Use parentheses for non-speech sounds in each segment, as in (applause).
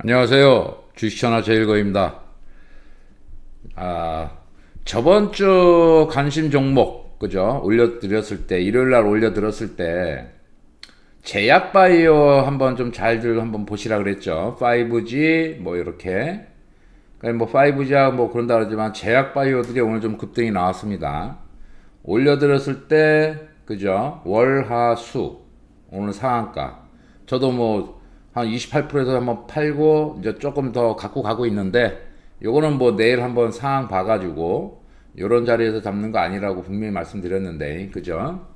안녕하세요. 주식천하 제일거입니다. 아, 저번 주 관심 종목, 그죠? 올려드렸을 때, 일요일 날 올려드렸을 때, 제약바이오 한번 좀 잘들 한번 보시라 그랬죠. 5G, 뭐, 이렇게. 뭐, 5G야 뭐 그런다 그러지만, 제약바이오들이 오늘 좀 급등이 나왔습니다. 올려드렸을 때, 그죠? 월, 하, 수. 오늘 상한가. 저도 뭐, 한 28%에서 한번 팔고 이제 조금 더 갖고 가고 있는데 요거는 뭐 내일 한번 상황 봐가지고 요런 자리에서 잡는 거 아니라고 분명히 말씀드렸는데 그죠?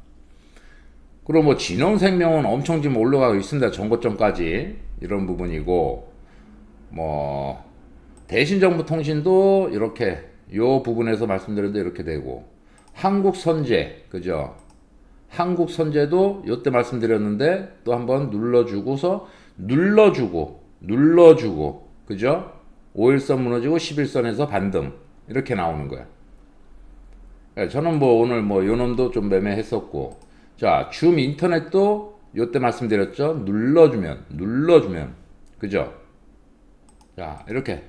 그리고 뭐 진홍생명은 엄청 지금 올라가고 있습니다. 정고점까지 이런 부분이고 뭐 대신정보통신도 이렇게 요 부분에서 말씀드렸는데 이렇게 되고 한국선제 그죠? 한국선제도 요때 말씀드렸는데 또 한번 눌러주고서 눌러주고 눌러주고 그죠? 5일선 무너지고 11선에서 반등 이렇게 나오는 거야. 예, 저는 뭐 오늘 뭐 요놈도 좀 매매했었고 자줌 인터넷도 요때 말씀드렸죠. 눌러주면 눌러주면 그죠? 자 이렇게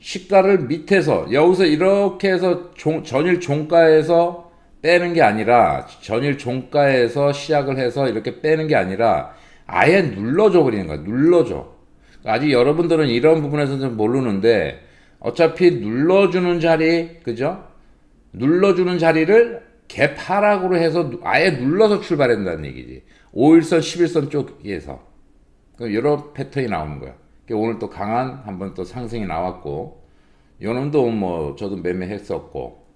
시가를 밑에서 여기서 이렇게 해서 종, 전일 종가에서 빼는 게 아니라 전일 종가에서 시작을 해서 이렇게 빼는 게 아니라 아예 눌러줘 버리는 거야. 눌러줘. 아직 여러분들은 이런 부분에서 좀 모르는데 어차피 눌러주는 자리, 그죠? 눌러주는 자리를 개파락으로 해서 아예 눌러서 출발한다는 얘기지. 5일선, 11선 쪽에서. 여러 패턴이 나오는 거야. 오늘 또 강한 한번 또 상승이 나왔고, 요놈도 뭐 저도 매매했었고,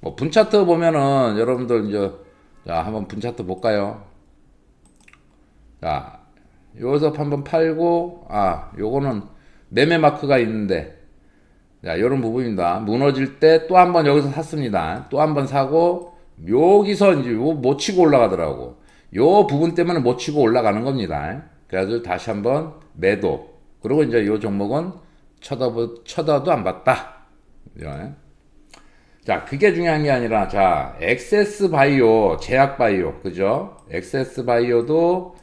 뭐 분차트 보면은 여러분들 이제 자 한번 분차트 볼까요? 자, 여기서 한번 팔고, 아, 요거는 매매 마크가 있는데, 자, 요런 부분입니다. 무너질 때 또 한 번 여기서 샀습니다. 또 한 번 사고, 여기서 이제 요못 치고 올라가더라고. 요 부분 때문에 못 치고 올라가는 겁니다. 그래서 다시 한번 매도. 그리고 이제 요 종목은 쳐다보, 쳐다도 안 봤다. 예. 자, 그게 중요한 게 아니라, 자, 엑세스 바이오, 제약 바이오, 그죠? 엑세스 바이오도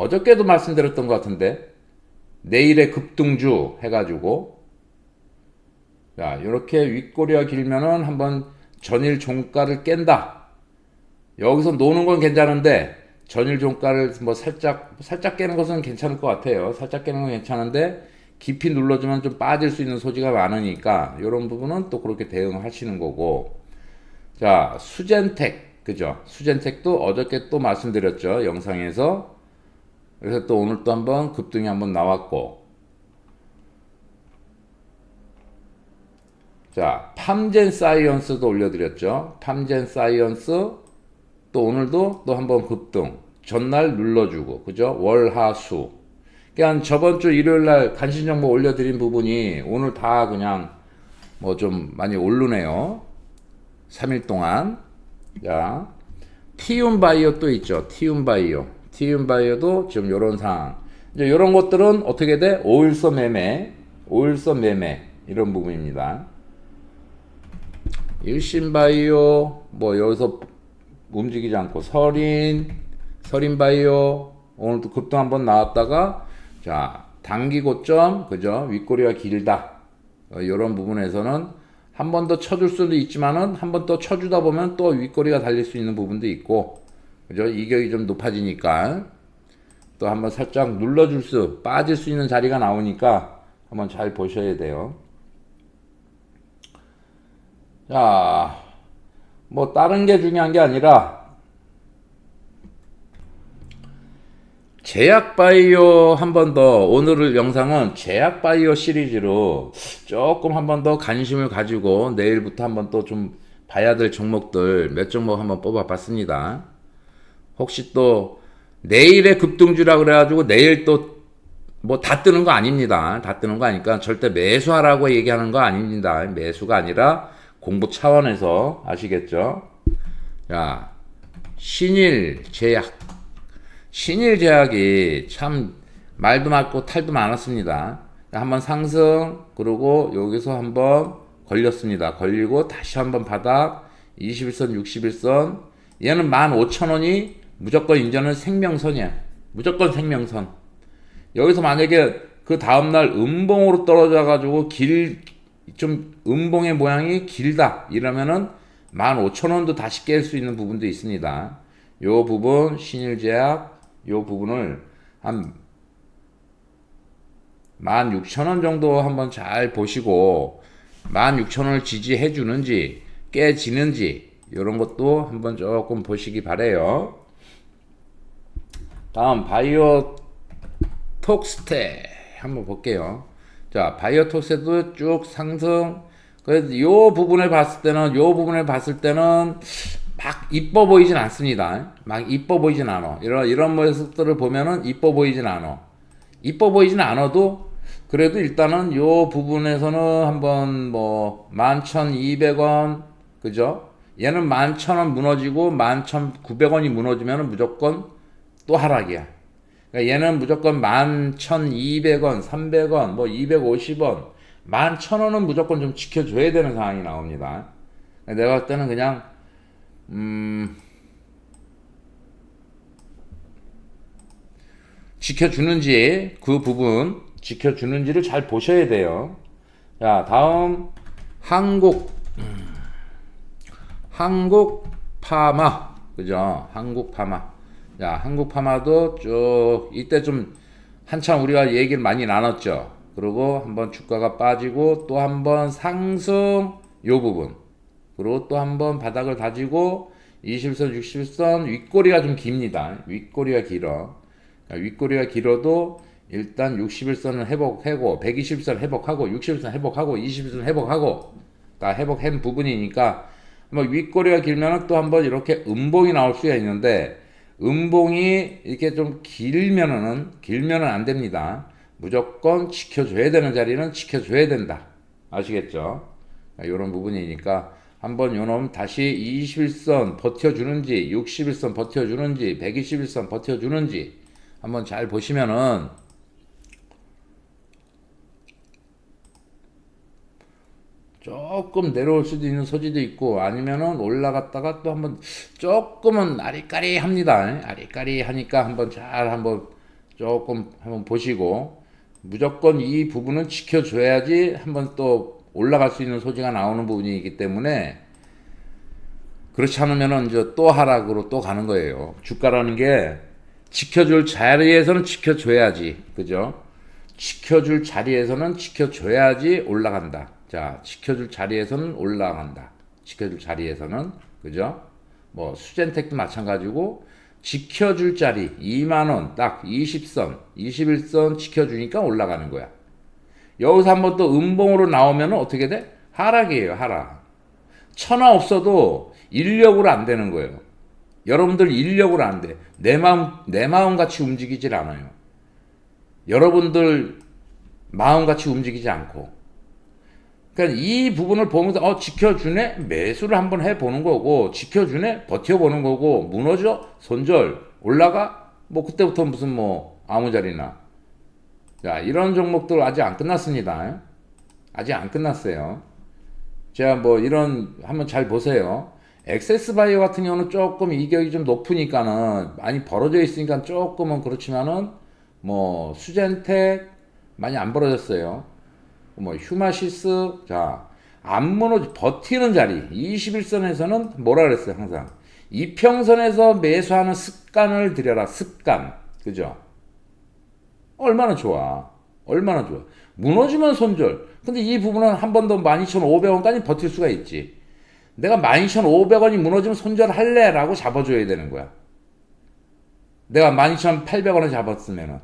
어저께도 말씀드렸던 것 같은데 내일의 급등주 해가지고 자 이렇게 윗꼬리가 길면은 한번 전일 종가를 깬다. 여기서 노는 건 괜찮은데 전일 종가를 뭐 살짝 살짝 깨는 것은 괜찮을 것 같아요. 살짝 깨는 건 괜찮은데 깊이 눌러주면 좀 빠질 수 있는 소지가 많으니까 이런 부분은 또 그렇게 대응하시는 거고 자 수젠텍 그죠? 수젠텍도 어저께 또 말씀드렸죠 영상에서 그래서 또 오늘 또 한번 급등이 한번 나왔고. 자 팜젠 사이언스도 올려드렸죠. 팜젠 사이언스 또 오늘도 또 한번 급등. 전날 눌러주고 그죠? 월하수. 그냥 저번 주 일요일 날 간신 정보 올려드린 부분이 오늘 다 그냥 뭐 좀 많이 오르네요. 3일 동안. 자 티움 바이오 또 있죠. 티움 바이오 티움 바이오도 지금 이런 상황. 이제 이런 것들은 어떻게 돼? 오일선 매매, 오일선 매매 이런 부분입니다. 일신 바이오 뭐 여기서 움직이지 않고 서린, 서린 바이오 오늘도 급등 한번 나왔다가 자 단기 고점 그죠? 윗꼬리가 길다. 이런 어, 부분에서는 한 번 더 쳐줄 수도 있지만은 한 번 더 쳐주다 보면 또 윗꼬리가 달릴 수 있는 부분도 있고 그죠? 이격이 좀 높아지니까 또 한번 살짝 눌러줄 수, 빠질 수 있는 자리가 나오니까 한번 잘 보셔야 돼요. 자, 뭐 다른 게 중요한 게 아니라 제약 바이오 한 번 더 오늘 영상은 제약 바이오 시리즈로 조금 한 번 더 관심을 가지고 내일부터 한 번 또 좀 봐야 될 종목들 몇 종목 한번 뽑아 봤습니다. 혹시 또 내일의 급등주라 그래가지고 내일 또 뭐 다 뜨는 거 아닙니다. 다 뜨는 거 아니까 절대 매수하라고 얘기하는 거 아닙니다. 매수가 아니라 공부 차원에서 아시겠죠? 자, 신일 제약. 신일 제약이 참 말도 많고 탈도 많았습니다. 한번 상승, 그리고 여기서 한번 걸렸습니다. 걸리고 다시 한번 바닥, 21선, 61선. 얘는 15,000원이 무조건 인전은 생명선이야. 무조건 생명선. 여기서 만약에 그그 다음날 음봉으로 떨어져 가지고 길 좀 음봉의 모양이 길다 이러면은 15,000원도 다시 깰 수 있는 부분도 있습니다. 요 부분 신일제약 요 부분을 한 16,000원 정도 한번 잘 보시고 16,000원을 지지해 주는지 깨지는지 이런 것도 한번 조금 보시기 바래요. 다음 바이오 톡스테 한번 볼게요. 자, 바이오 톡스테도 쭉 상승. 그래서 요 부분을 봤을 때는 요 부분을 봤을 때는 막 이뻐 보이진 않습니다. 막 이뻐 보이진 않아. 이런 이런 모습들을 보면은 이뻐 보이진 않아. 이뻐 보이진 않아도 그래도 일단은 요 부분에서는 한번 뭐 11,200원 그죠? 얘는 11,000원 무너지고 11,900원이 무너지면은 무조건 또 하락이야. 그러니까 얘는 무조건 11,200원, 300원, 뭐 250원, 11,000원은 무조건 좀 지켜줘야 되는 상황이 나옵니다. 내가 볼 때는 그냥 음 지켜주는지 그 부분 지켜주는지를 잘 보셔야 돼요. 자 다음 한국 음, 한국 파마 그죠? 한국 파마 자 한국 파마도 쭉 이때 좀 한참 우리가 얘기를 많이 나눴죠. 그리고 한번 주가가 빠지고 또 한번 상승 요 부분 그리고 또 한번 바닥을 다지고 21선 60선 윗꼬리가 좀 깁니다. 윗꼬리가 길어. 그러니까 윗꼬리가 길어도 일단 61선을 회복하고 120선 회복하고 60선 회복하고 20선 회복하고 다 회복한 부분이니까 뭐 윗꼬리가 길면은 또 한번 이렇게 음봉이 나올 수가 있는데 음봉이 이렇게 좀 길면은 길면은 안 됩니다. 무조건 지켜줘야 되는 자리는 지켜줘야 된다. 아시겠죠? 이런 부분이니까 한번 요놈 다시 21선 버텨주는지 61선 버텨주는지 121선 버텨주는지 한번 잘 보시면은 조금 내려올 수도 있는 소지도 있고 아니면은 올라갔다가 또 한번 조금은 아리까리 합니다. 아리까리 하니까 한번 잘 한번 조금 한번 보시고 무조건 이 부분은 지켜줘야지 한번 또 올라갈 수 있는 소지가 나오는 부분이기 때문에 그렇지 않으면은 이제 또 하락으로 또 가는 거예요. 주가라는 게 지켜줄 자리에서는 지켜줘야지. 그죠? 지켜줄 자리에서는 지켜줘야지 올라간다. 자, 지켜줄 자리에서는 올라간다. 지켜줄 자리에서는. 그죠? 뭐, 수젠텍도 마찬가지고, 지켜줄 자리, 2만 원, 딱 20선, 21선 지켜주니까 올라가는 거야. 여기서 한번 또 음봉으로 나오면 어떻게 돼? 하락이에요, 하락. 천하 없어도 인력으로 안 되는 거예요. 여러분들 인력으로 안 돼. 내 마음, 내 마음 같이 움직이질 않아요. 여러분들 마음 같이 움직이지 않고. 그러니까 이 부분을 보면서 어 지켜주네? 매수를 한번 해보는 거고 지켜주네? 버텨보는 거고 무너져? 손절? 올라가? 뭐 그때부터 무슨 뭐 아무 자리나. 자 이런 종목들 아직 안 끝났습니다. 아직 안 끝났어요. 제가 뭐 이런 한번 잘 보세요. 엑세스 바이오 같은 경우는 조금 이격이 좀 높으니까는 많이 벌어져 있으니까 조금은 그렇지만은 뭐 수젠텍 많이 안 벌어졌어요 뭐 휴마시스 자 안 무너져 버티는 자리 21선에서는 뭐라 그랬어요 항상? 이평선에서 매수하는 습관을 들여라 습관. 그죠? 얼마나 좋아? 얼마나 좋아? 무너지면 손절. 근데 이 부분은 한 번 더 12,500원까지 버틸 수가 있지. 내가 12,500원이 무너지면 손절할래 라고 잡아줘야 되는 거야. 내가 12,800원을 잡았으면은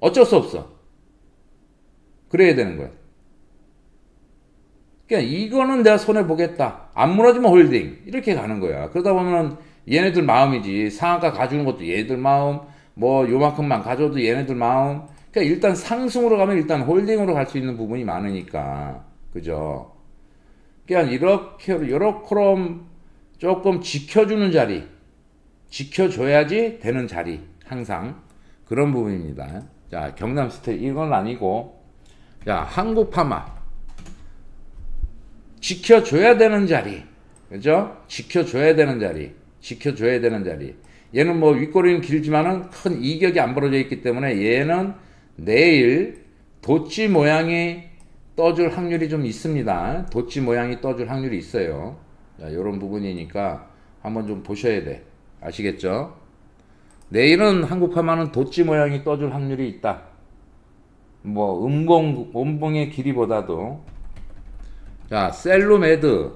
어쩔 수 없어. 그래야 되는 거야 그러니까 이거는 내가 손해 보겠다. 안 무너지면 홀딩 이렇게 가는 거야. 그러다 보면 얘네들 마음이지. 상한가 가주는 것도 얘네들 마음. 뭐 요만큼만 가져도 얘네들 마음. 그러니까 일단 상승으로 가면 일단 홀딩으로 갈 수 있는 부분이 많으니까 그죠. 그러니까 이렇게 요렇게럼 조금 지켜주는 자리, 지켜줘야지 되는 자리 항상 그런 부분입니다. 자 경남 스테이 이건 아니고 자 한국 파마 지켜줘야 되는 자리. 그죠? 지켜줘야 되는 자리. 지켜줘야 되는 자리. 얘는 뭐 윗꼬리는 길지만은 큰 이격이 안 벌어져 있기 때문에 얘는 내일 도치 모양이 떠줄 확률이 좀 있습니다. 도치 모양이 떠줄 확률이 있어요. 자, 이런 부분이니까 한번 좀 보셔야 돼. 아시겠죠? 내일은 한국화만은 도치 모양이 떠줄 확률이 있다. 뭐 음봉 음봉의 길이보다도 자 셀로메드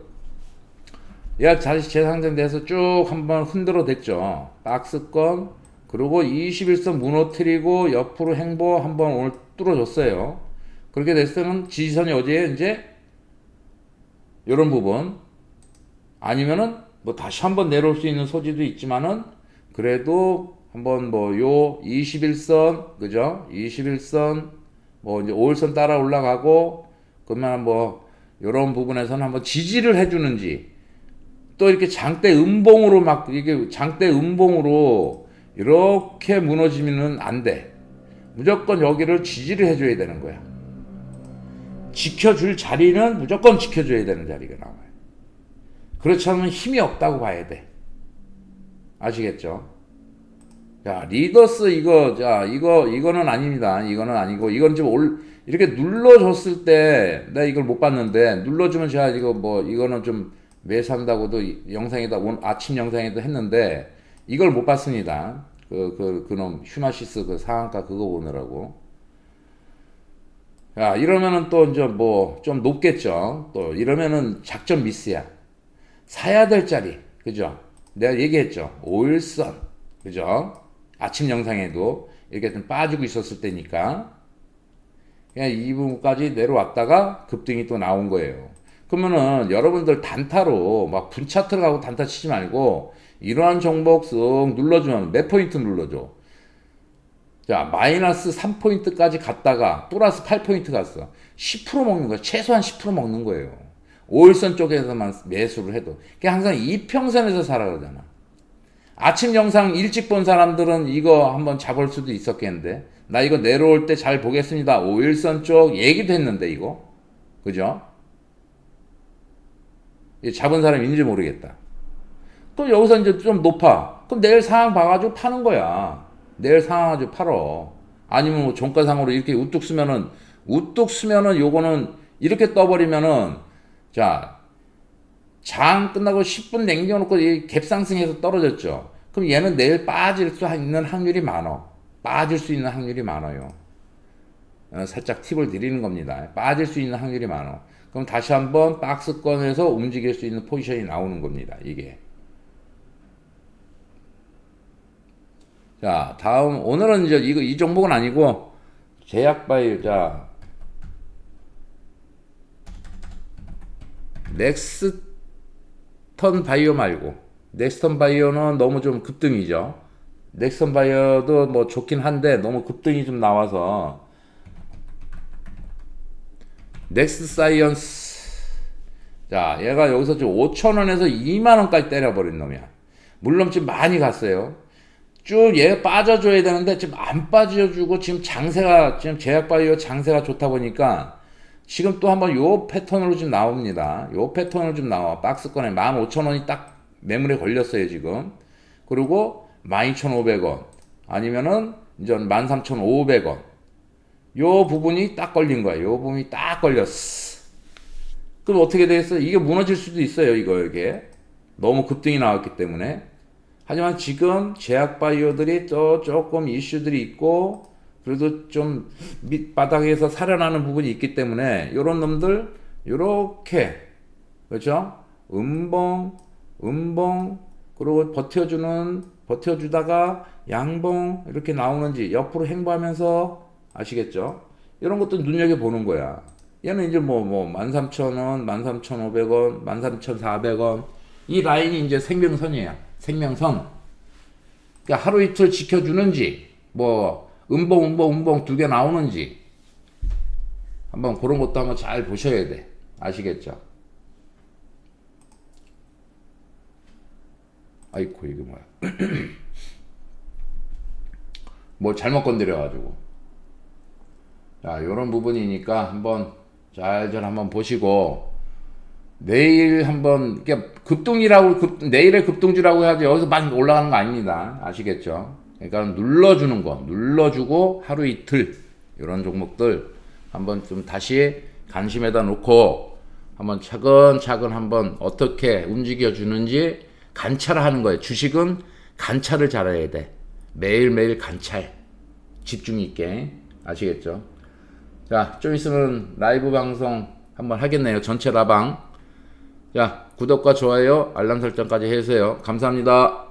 얘가 다시 재상정돼서 쭉 한번 흔들어 댔죠. 박스권 그리고 21선 무너뜨리고 옆으로 행보 한번 오늘 뚫어줬어요. 그렇게 때는 지지선이 어디에 이제 이런 부분 아니면은 뭐 다시 한번 내려올 수 있는 소지도 있지만은 그래도 한번 뭐 요 21선 그죠? 21선 뭐 이제 5일선 따라 올라가고 그러면 뭐 이런 부분에서는 한번 지지를 해주는지 또 이렇게 장대 음봉으로 막 이게 장대 음봉으로 이렇게 무너지면은 안 돼. 무조건 여기를 지지를 해줘야 되는 거야. 지켜줄 자리는 무조건 지켜줘야 되는 자리가 나와요. 그렇지 않으면 힘이 없다고 봐야 돼. 아시겠죠? 자, 리더스 이거, 자, 이거, 이거는 아닙니다. 이거는 아니고, 이건 좀 올, 이렇게 눌러줬을 때, 내가 이걸 못 봤는데, 눌러주면 제가 이거 뭐, 이거는 좀 매수한다고도 이- 영상에다, 오늘 아침 영상에도 했는데, 이걸 못 봤습니다. 그, 그, 그놈, 휴마시스 그 상한가 그거 보느라고. 야, 이러면은 또 이제 뭐, 좀 높겠죠. 또, 이러면은 작전 미스야. 사야 될 자리, 그죠? 내가 얘기했죠. 5일선, 그죠? 아침 영상에도 이렇게 좀 빠지고 있었을 때니까 그냥 이 부분까지 내려왔다가 급등이 또 나온 거예요. 그러면은 여러분들 단타로 막 분차트를 가고 단타 치지 말고 이러한 종목 쓱 눌러주면 몇 포인트 눌러줘? 자, 마이너스 3포인트까지 갔다가 플러스 8포인트 갔어. 10% 먹는 거야. 최소한 10% 먹는 거예요. 5일선 쪽에서만 매수를 해도. 그게 항상 이평선에서 살아 그러잖아. 아침 영상 일찍 본 사람들은 이거 한번 잡을 수도 있었겠는데. 나 이거 내려올 때 잘 보겠습니다. 5일선 쪽 얘기도 했는데, 이거. 그죠? 잡은 사람인지 모르겠다. 또 여기서 이제 좀 높아. 그럼 내일 상황 봐가지고 파는 거야. 내일 상황 가지고 팔어. 아니면 뭐 종가상으로 이렇게 우뚝 쓰면은, 우뚝 쓰면은 요거는 이렇게 떠버리면은, 자, 장 끝나고 10분 남겨놓고 이 갭상승해서 떨어졌죠. 그럼 얘는 내일 빠질 수 있는 확률이 많어. 빠질 수 있는 확률이 많아요. 어, 살짝 팁을 드리는 겁니다. 빠질 수 있는 확률이 많어. 그럼 다시 한번 박스권에서 움직일 수 있는 포지션이 나오는 겁니다. 이게. 자, 다음 오늘은 이제 이거 이 종목은 아니고 제약바이오 자 넥스 턴 바이오 말고. 넥스턴 바이오는 너무 좀 급등이죠. 넥스턴 바이오도 뭐 좋긴 한데 너무 급등이 좀 나와서. 넥스 사이언스. 자 얘가 여기서 지금 5천원에서 2만원까지 때려버린 놈이야. 물론 지금 많이 갔어요. 쭉 얘 빠져줘야 되는데 지금 안 빠져주고 지금 장세가 지금 제약바이오 장세가 좋다 보니까 지금 또 한번 요 패턴으로 좀 나옵니다 요 패턴으로 좀 나와 박스권에 15,000원이 딱 매물에 걸렸어요 지금 그리고 12,500원 아니면은 이제 13,500원 요 부분이 딱 걸린 거야. 요 부분이 딱 걸렸어. 그럼 어떻게 되겠어? 이게 무너질 수도 있어요. 이거 이게 너무 급등이 나왔기 때문에. 하지만 지금 제약 바이오들이 또 조금 이슈들이 있고 그래도 좀 밑바닥에서 살아나는 부분이 있기 때문에 요런 놈들 요렇게 그렇죠? 음봉, 음봉 그리고 버텨주는 버텨주다가 양봉 이렇게 나오는지 옆으로 행보하면서 아시겠죠? 이런 것도 눈여겨 보는 거야. 얘는 이제 뭐, 뭐, 13,000원, 13,500원, 13,400원. 이 라인이 이제 생명선이야. 생명선. 그러니까 하루 이틀 지켜주는지, 뭐, 음봉, 음봉, 음봉 두 개 나오는지. 한번 그런 것도 한번 잘 보셔야 돼. 아시겠죠? 아이고, 이게 뭐야. (clears throat) 뭐 잘못 건드려 가지고. 자, 요런 부분이니까 한번 잘잘 한번 보시고 내일 한번 급등이라고 급, 내일의 급등주라고 해야지 여기서 많이 올라가는 거 아닙니다. 아시겠죠? 그러니까 눌러주는 거, 눌러주고 하루 이틀 이런 종목들 한번 좀 다시 관심에다 놓고 한번 차근차근 한번 어떻게 움직여 주는지 관찰하는 거예요. 주식은 관찰을 잘해야 돼. 매일매일 관찰. 집중 있게. 아시겠죠? 자, 좀 있으면 라이브 방송 한번 하겠네요. 전체 라방. 자, 구독과 좋아요, 알람 설정까지 해주세요. 감사합니다.